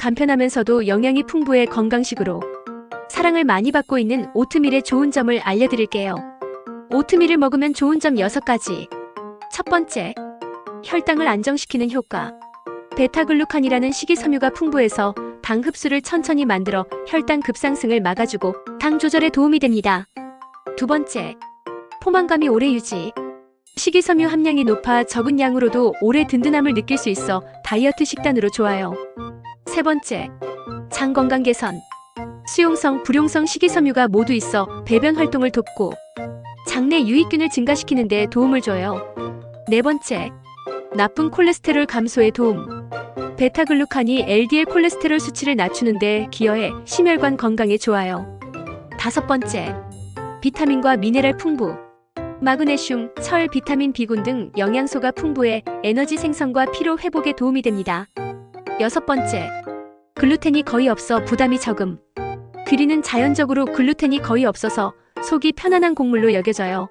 간편하면서도 영양이 풍부해 건강식으로 사랑을 많이 받고 있는 오트밀의 좋은 점을 알려드릴게요. 오트밀을 먹으면 좋은 점 6가지. 첫 번째, 혈당을 안정시키는 효과. 베타글루칸이라는 식이섬유가 풍부해서 당 흡수를 천천히 만들어 혈당 급상승을 막아주고 당 조절에 도움이 됩니다. 두 번째, 포만감이 오래 유지. 식이섬유 함량이 높아 적은 양으로도 오래 든든함을 느낄 수 있어 다이어트 식단으로 좋아요. 세 번째, 장 건강 개선. 수용성, 불용성 식이섬유가 모두 있어 배변 활동을 돕고 장내 유익균을 증가시키는 데 도움을 줘요. 네 번째, 나쁜 콜레스테롤 감소에 도움. 베타글루칸이 LDL 콜레스테롤 수치를 낮추는 데 기여해 심혈관 건강에 좋아요. 다섯 번째, 비타민과 미네랄 풍부. 마그네슘, 철, 비타민 B군 등 영양소가 풍부해 에너지 생성과 피로 회복에 도움이 됩니다. 여섯 번째, 글루텐이 거의 없어 부담이 적음. 귀리는 자연적으로 글루텐이 거의 없어서 속이 편안한 곡물로 여겨져요.